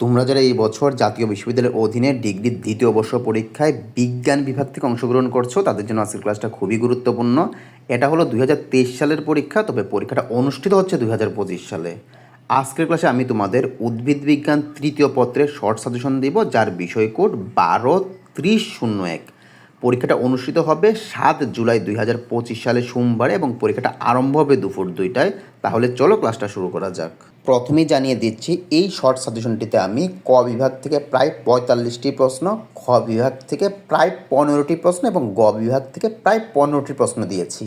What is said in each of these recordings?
তোমরা যারা এই বছর জাতীয় বিশ্ববিদ্যালয়ের অধীনে ডিগ্রির দ্বিতীয় বর্ষ পরীক্ষায় বিজ্ঞান বিভাগ থেকে অংশগ্রহণ করছ, তাদের জন্য আজকের ক্লাসটা খুবই গুরুত্বপূর্ণ। এটা হলো দুই হাজার তেইশ সালের পরীক্ষা, তবে পরীক্ষাটা অনুষ্ঠিত হচ্ছে দুই হাজার পঁচিশ সালে। আজকের ক্লাসে আমি তোমাদের উদ্ভিদ বিজ্ঞান তৃতীয় পত্রে শর্ট সাজেশন দিব, যার বিষয় কোড বারো ত্রিশ শূন্য এক। পরীক্ষাটা অনুষ্ঠিত হবে সাত জুলাই দুই হাজার পঁচিশ সালে সোমবারে এবং পরীক্ষাটা আরম্ভ হবে দুপুর দুইটায়। তাহলে চলো ক্লাসটা শুরু করা যাক। প্রথমেই জানিয়ে দিচ্ছি, এই শর্ট সাজেশনটিতে আমি ক বিভাগ থেকে প্রায় পঁয়তাল্লিশটি প্রশ্ন, খ বিভাগ থেকে প্রায় পনেরোটি প্রশ্ন এবং গ বিভাগ থেকে প্রায় পনেরোটি প্রশ্ন দিয়েছি।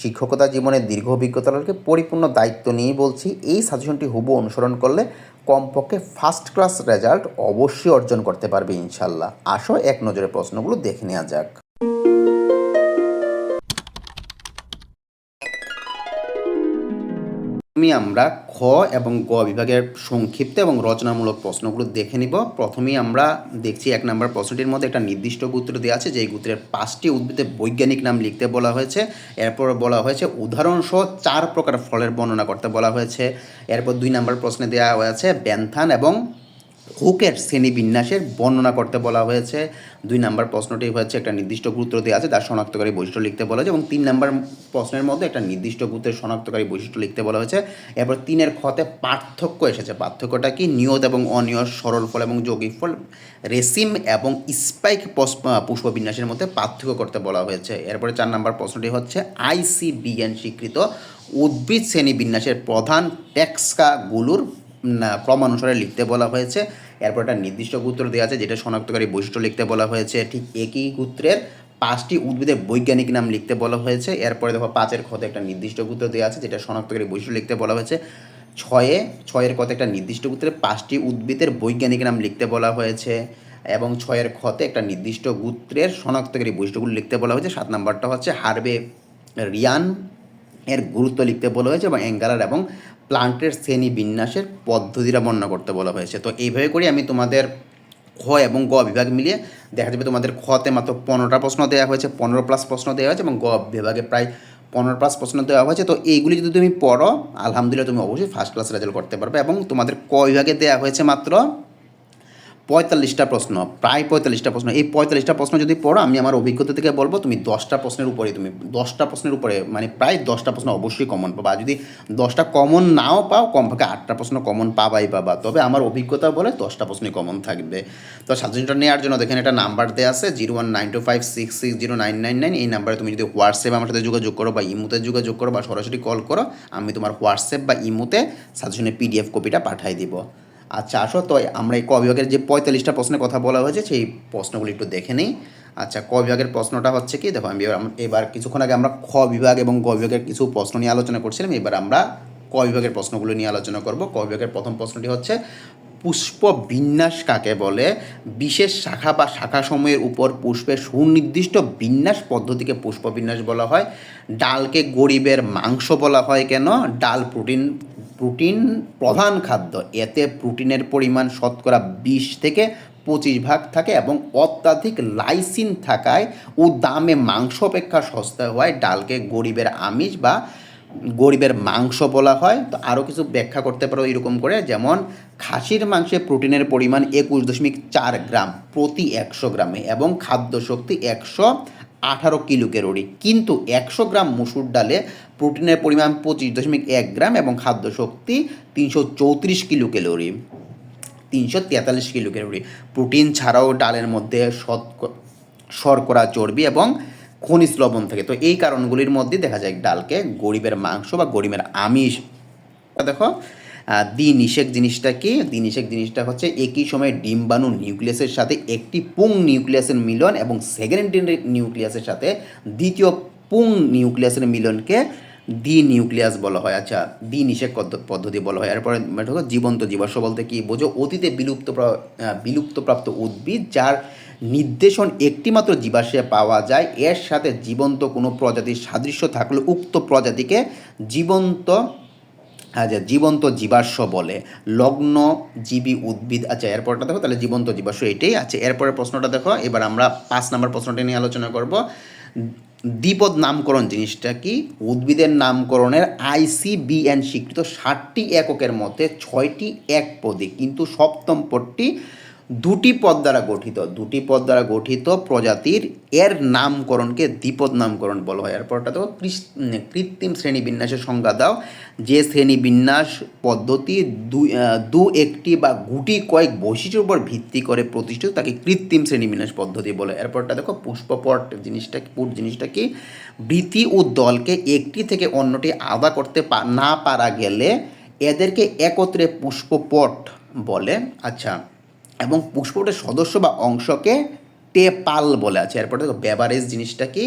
শিক্ষকতা জীবনের দীর্ঘ অভিজ্ঞতাকে পরিপূর্ণ দায়িত্ব নিয়ে বলছি, এই সাজেশনটি হুবু অনুসরণ করলে কমপক্ষে ফার্স্ট ক্লাস রেজাল্ট অবশ্যই অর্জন করতে পারবে ইনশাল্লাহ। আসো এক নজরে প্রশ্নগুলো দেখে নেওয়া যাক। আমি আমরা খ এবং গ বিভাগের সংক্ষিপ্ত এবং রচনামূলক প্রশ্নগুলো দেখে নিব। প্রথমেই আমরা দেখছি এক নম্বর প্রশ্নটির মধ্যে একটা নির্দিষ্ট গুত্র দেওয়া আছে, যেই গুত্রের পাঁচটি উদ্ভিদের বৈজ্ঞানিক নাম লিখতে বলা হয়েছে। এরপর বলা হয়েছে উদাহরণসহ চার প্রকার ফলের বর্ণনা করতে বলা হয়েছে। এরপর দুই নম্বর প্রশ্নে দেওয়া হয়েছে ব্যান্থান এবং হুকের শ্রেণীবিন্যাসের বর্ণনা করতে বলা হয়েছে। দুই নাম্বার প্রশ্নটি হয়েছে, একটা নির্দিষ্ট গুরুত্ব দেওয়া আছে, তার শনাক্তকারী বৈশিষ্ট্য লিখতে বলা হয়েছে এবং তিন নাম্বার প্রশ্নের মধ্যে একটা নির্দিষ্ট গুরুত্বের শনাক্তকারী বৈশিষ্ট্য লিখতে বলা হয়েছে। এরপর তিনের খতে পার্থক্য এসেছে। পার্থক্যটা কি? নিয়ত এবং অনিয়ত, সরল ফল এবং যৌগিক ফল, রেসিম এবং স্পাইক পুষ্পবিন্যাসের মধ্যে পার্থক্য করতে বলা হয়েছে। এরপরে চার নাম্বার প্রশ্নটি হচ্ছে, আইসিবিএন স্বীকৃত উদ্ভিদ শ্রেণীবিন্যাসের প্রধান টেক্সকাগুলোর না, ক্রমানুসারে লিখতে বলা হয়েছে। এরপর একটা নির্দিষ্ট গুত্র দেওয়া আছে যেটা শনাক্তকারী বৈশিষ্ট্য লিখতে বলা হয়েছে। ঠিক একই গুত্রের পাঁচটি উদ্ভিদের বৈজ্ঞানিক নাম লিখতে বলা হয়েছে। এরপরে দেখো পাঁচের ক্ষতে একটা নির্দিষ্ট গুত্র দেওয়া আছে যেটা শনাক্তকারী বৈশিষ্ট্য লিখতে বলা হয়েছে। ছয়ে ছয়ের ক্ষতে একটা নির্দিষ্ট গুত্রের পাঁচটি উদ্ভিদের বৈজ্ঞানিক নাম লিখতে বলা হয়েছে। এবং ছয়ের ক্ষতে একটা নির্দিষ্ট গুত্রের শনাক্তকারী বৈশিষ্ট্যগুলো লিখতে বলা হয়েছে। সাত নাম্বারটা হচ্ছে হারবে রিয়ান এর গুরুত্ব লিখতে বলা হয়েছে এবং অ্যাঙ্গালার এবং প্লান্টের শ্রেণি বিন্যাসের পদ্ধতিটা বর্ণনা করতে বলা হয়েছে। তো এইভাবে করি আমি তোমাদের খ এবং গ বিভাগ মিলিয়ে দেখা যাবে তোমাদের খতে মাত্র পনেরোটা প্রশ্ন দেওয়া হয়েছে, পনেরো প্লাস প্রশ্ন দেওয়া হয়েছে এবং গ বিভাগে প্রায় পনেরো প্লাস প্রশ্ন দেওয়া হয়েছে। তো এইগুলি যদি তুমি পড়ো, আলহামদুলিল্লাহ তুমি অবশ্যই ফার্স্ট ক্লাস রেজাল্ট করতে পারবে এবং তোমাদের ক বিভাগে দেওয়া হয়েছে মাত্র পঁয়তাল্লিশটা প্রশ্ন, প্রায় পঁয়তাল্লিশটা প্রশ্ন। এই পঁয়তাল্লিশটা প্রশ্ন যদি পড়ো, আমি আমার অভিজ্ঞতা থেকে বলব, তুমি দশটা প্রশ্নের উপরে, তুমি দশটা প্রশ্নের উপরে মানে প্রায় দশটা প্রশ্ন অবশ্যই কমন পাবা। যদি দশটা কমন নাও পাও কমপক্ষে আটটা প্রশ্ন কমন পাবাই পাবা। তবে আমার অভিজ্ঞতা বলে দশটা প্রশ্নই কমন থাকবে। তো সাজেশনটা নেওয়ার জন্য দেখেন, একটা নাম্বার দেওয়া আছে zero one nine two five six six zero nine nine nine এই নাম্বারে তুমি যদি হোয়াটসঅ্যাপ আমার সাথে যোগাযোগ করো, বা ইমোতে যোগাযোগ করো, বা সরাসরি কল করো, আমি তোমার হোয়াটসঅ্যাপ বা ইমোতে সাজেশনের পিডিএফ কপিটা পাঠিয়ে দিব। আচ্ছা আসো। তো আমরা এই ক বিভাগের যে পঁয়তাল্লিশটা প্রশ্নের কথা বলা হয়েছে, সেই প্রশ্নগুলি একটু দেখে নিই। আচ্ছা ক বিভাগের প্রশ্নটা হচ্ছে কি? দেখো, আমি এবার কিছুক্ষণ আগে আমরা খ বিভাগ এবং গ বিভাগের কিছু প্রশ্ন নিয়ে আলোচনা করছিলাম। এবার আমরা ক বিভাগের প্রশ্নগুলো নিয়ে আলোচনা করব। ক বিভাগের প্রথম প্রশ্নটি হচ্ছে পুষ্প বিন্যাস কাকে বলে? বিশেষ শাখা বা শাখা সময়ের উপর পুষ্পের সুনির্দিষ্ট বিন্যাস পদ্ধতিকে পুষ্প বিন্যাস বলা হয়। ডালকে গরিবের মাংস বলা হয় কেন? ডাল প্রোটিন প্রোটিন প্রধান খাদ্য। এতে প্রোটিনের পরিমাণ শতকরা বিশ থেকে পঁচিশ ভাগ থাকে এবং অত্যাধিক লাইসিন থাকায় ও দামে মাংস অপেক্ষা সস্তা হওয়ায় ডালকে গরিবের আমিষ বা গরিবের মাংস বলা হয়। তো আরও কিছু ব্যাখ্যা করতে পারো এরকম করে। যেমন, খাসির মাংসে প্রোটিনের পরিমাণ একুশ দশমিক চার গ্রাম প্রতি একশো গ্রামে এবং খাদ্য শক্তি একশো আঠারো কিলো ক্যালোরি। কিন্তু একশো গ্রাম মুসুর ডালে প্রোটিনের পরিমাণ পঁচিশ দশমিক এক গ্রাম এবং খাদ্য শক্তি তিনশো চৌত্রিশ কিলো ক্যালোরি। তিনশো তেতাল্লিশ কিলো ক্যালোরি। প্রোটিন ছাড়াও ডালের মধ্যে শর্করা, চর্বি এবং খনিজ লবণ থাকে। তো এই কারণগুলির মধ্যে দেখা যায় ডালকে গরিবের মাংস বা গরিবের আমিষ। দেখো আহ, দ্বি নিষেক জিনিসটা কি দ্বি নিষেক জিনিসটা হচ্ছে একই সময়ে ডিম্বাণু নিউক্লিয়াসের সাথে একটি পুং নিউক্লিয়াসের মিলন এবং সেকেন্ড নিউক্লিয়াসের সাথে দ্বিতীয় পুং নিউক্লিয়াসের মিলনকে দ্বি নিউক্লিয়াস বলা হয়। আচ্ছা দ্বি নিষেক পদ্ধ- পদ্ধতি বলা হয়। এরপরে জীবন্ত জীবাশ্ম বলতে কি বোঝো? অতীতে বিলুপ্ত বিলুপ্তপ্রাপ্ত উদ্ভিদ যার নির্দেশন একটিমাত্র জীবাশ্মে পাওয়া যায় এর সাথে জীবন্ত কোনো প্রজাতির সাদৃশ্য থাকলে উক্ত প্রজাতিকে জীবন্ত আচ্ছা জীবন্ত জীবাশ্ম বলে, লগ্ন জীবী উদ্ভিদ আচ্ছা এরপরটা দেখো, তাহলে জীবন্ত জীবাশ্ম এটাই আছে। এরপরের প্রশ্নটা দেখো, এবার আমরা পাঁচ নাম্বার প্রশ্নটা নিয়ে আলোচনা করব। দ্বিপদ নামকরণ জিনিসটা কি? উদ্ভিদের নামকরণের আইসিবিএন স্বীকৃত ষাটটি এককের মধ্যে ছয়টি এক পদে, কিন্তু সপ্তম পদটি দুটি পদ দ্বারা গঠিত, দুটি পদ দ্বারা গঠিত প্রজাতির এর নামকরণকে দ্বিপদ নামকরণ বলা হয়। এরপরটা তো কৃত্রিম শ্রেণীবিন্যাসের সংজ্ঞা দাও। যে শ্রেণীবিন্যাস পদ্ধতি দু একটি বা গুটি কয়েক বৈশিষ্ট্যের উপর ভিত্তি করে প্রতিষ্ঠিত, তাকে কৃত্রিম শ্রেণীবিন্যাস পদ্ধতি বলে। এরপরটা দেখো, পুষ্পপট জিনিসটা, পুট জিনিসটা কি? বৃত্তি ও দলকে একটি থেকে অন্যটি আলাদা করতে না পারা গেলে এদেরকে একত্রে পুষ্পপট বলে। আচ্ছা এবং পুষ্পপটের সদস্য বা অংশকে টেপাল বলে আছে। এরপর দেখো বেভারেজ জিনিসটা কি?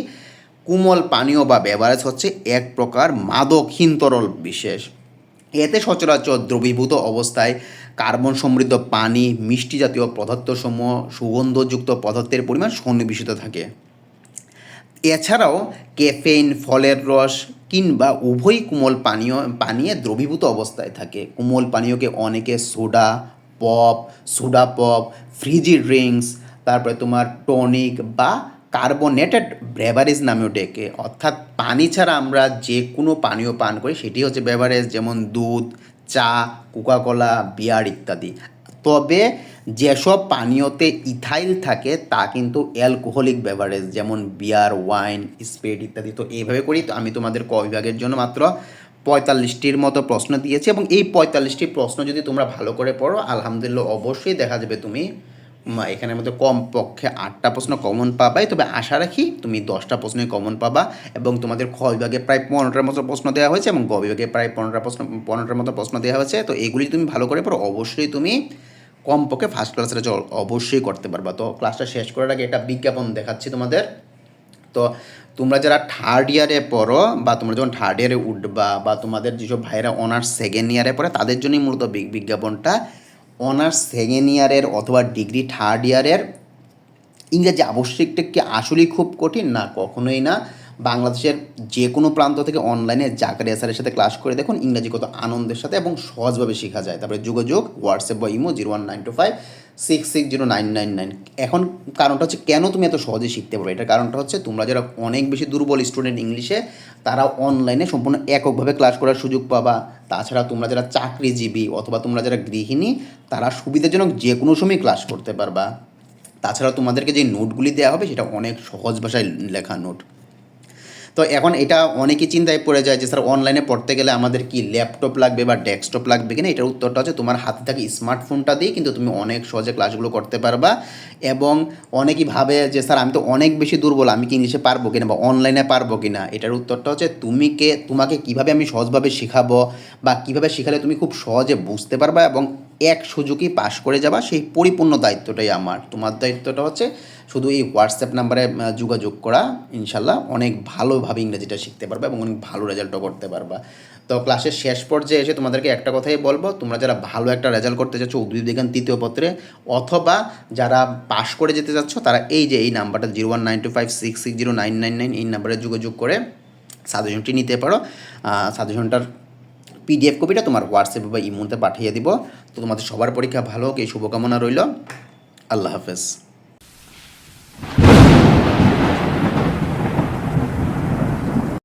কোমল পানীয় বা বেভারেজ হচ্ছে এক প্রকার মাদকহীন তরল বিশেষ। এতে সচরাচর দ্রবীভূত অবস্থায় কার্বন সমৃদ্ধ পানি, মিষ্টি জাতীয় পদার্থসমূহ, সুগন্ধযুক্ত পদার্থের পরিমাণ সন্নিবেশিত থাকে। এছাড়াও ক্যাফেইন ফলের রস কিংবা উভয় কোমল পানীয় পানীয় দ্রবীভূত অবস্থায় থাকে। কোমল পানীয়কে অনেকে soda pop soda pop fizzy drinks তারপরে তোমার টনিক বা কার্বোনেটেড ব্রেভারেজ নামেও ডেকে। অর্থাৎ পানি ছাড়া আমরা যে কোনো পানীয় পান করি, সেটি হচ্ছে বেভারেজ যেমন দুধ, চা কোকাকোলা বিয়ার ইত্যাদি। তবে যেসব পানীয়তে ইথাইল থাকে, তা কিন্তু অ্যালকোহলিক বেভারেজ যেমন বিয়ার ওয়াইন স্প্রিট ইত্যাদি। তো এইভাবে করি, তো আমি তোমাদের ক বিভাগের জন্য মাত্র পঁয়তাল্লিশটির মতো প্রশ্ন দিয়েছে এবং এই পঁয়তাল্লিশটি প্রশ্ন যদি তোমরা ভালো করে পড়ো, আলহামদুলিল্লাহ অবশ্যই দেখা যাবে তুমি এখানের মধ্যে কম পক্ষে আটটা প্রশ্ন কমন পাবাই। তবে আশা রাখি তুমি দশটা প্রশ্নই কমন পাবা এবং তোমাদের খ বিভাগে প্রায় পনেরোটার মতো প্রশ্ন দেওয়া হয়েছে এবং গ বিভাগে প্রায় পনেরোটা প্রশ্ন, পনেরোটার মতো প্রশ্ন দেওয়া হয়েছে। তো এগুলি তুমি ভালো করে পড়ো, অবশ্যই তুমি কমপক্ষে ফার্স্ট ক্লাসের অবশ্যই করতে পারবা। তো ক্লাসটা শেষ করার আগে একটা বিজ্ঞাপন দেখাচ্ছি তোমাদের। তো তোমরা যারা থার্ড ইয়ারে পড়ো বা তোমরা যখন থার্ড ইয়ারে উঠবা বা তোমাদের যেসব ভাইরা অনার্স সেকেন্ড ইয়ারে পড়ে, তাদের জন্যই মূলত বিজ্ঞাপনটা অনার্স সেকেন্ড ইয়ারের অথবা ডিগ্রি থার্ড ইয়ারের ইংরেজি আবশ্যিকটা কি আসলেই খুব কঠিন? না, কখনোই না। বাংলাদেশের যে কোনো প্রান্ত থেকে অনলাইনে জাকারিয়া স্যারের সাথে ক্লাস করে দেখুন ইংরেজি কত আনন্দের সাথে এবং সহজভাবে শেখা যায়। তারপরে যোগাযোগ হোয়াটসঅ্যাপ বা imo zero one nine two five six six zero nine nine nine এখন কারণটা হচ্ছে কেন তুমি এত সহজে শিখতে পারবে? এটার কারণটা হচ্ছে তোমরা যারা অনেক বেশি দুর্বল স্টুডেন্ট ইংলিশে তারা অনলাইনে সম্পূর্ণ এককভাবে ক্লাস করার সুযোগ পাবা। তাছাড়া তোমরা যারা চাকরিজীবী অথবা তোমরা যারা গৃহিণী, তারা সুবিধাজনক যে কোনো সময় ক্লাস করতে পারবা। তাছাড়া তোমাদেরকে যে নোটগুলি দেওয়া হবে, সেটা অনেক সহজ ভাষায় লেখা নোট তো এখন এটা অনেকেই চিন্তায় পড়ে যায় যে, স্যার অনলাইনে পড়তে গেলে আমাদের কি ল্যাপটপ লাগবে বা ডেস্কটপ লাগবে কিনা? এটার উত্তরটা হচ্ছে, তোমার হাতে থাকে স্মার্টফোনটা দিয়ে কিন্তু তুমি অনেক সহজে ক্লাসগুলো করতে পারবা। এবং অনেকেই ভাবে যে, স্যার, আমি তো অনেক বেশি দুর্বল, আমি কি ইংলিশে পারব কিনা বা অনলাইনে পারব কিনা? এটার উত্তরটা হচ্ছে, তুমি কে, তোমাকে কীভাবে আমি সহজভাবে শেখাবো বা কীভাবে শেখালে তুমি খুব সহজে বুঝতে পারবা? এবং এক সুযোগই পাশ করে যাবা, সেই পরিপূর্ণ দায়িত্বটাই আমার। তোমার দায়িত্বটা হচ্ছে শুধু এই হোয়াটসঅ্যাপ নাম্বারে যোগাযোগ করা ইনশাল্লাহ অনেক ভালোভাবে ইংরেজিটা শিখতে পারবা এবং অনেক ভালো রেজাল্টও করতে পারবা। তো ক্লাসের শেষ পর্যায়ে এসে তোমাদেরকে একটা কথাই বলব, তোমরা যারা ভালো একটা রেজাল্ট করতে চাচ্ছ উদ্ভিদ বিজ্ঞান তৃতীয় পত্রে, অথবা যারা পাশ করে যেতে চাচ্ছ, তারা এই যে এই নাম্বারটা zero one nine two five six six zero nine nine nine এই নাম্বারে যোগাযোগ করে সাজেশনটি নিতে পারো। সাজেশনটার পিডিএফ কপিটা তোমার হোয়াটসঅ্যাপে বা ইমোতে পাঠিয়ে দিব। তো তোমাদের সবার পরীক্ষা ভালো হোক, এই শুভকামনা রইল। আল্লাহ হাফেজ। Thank you.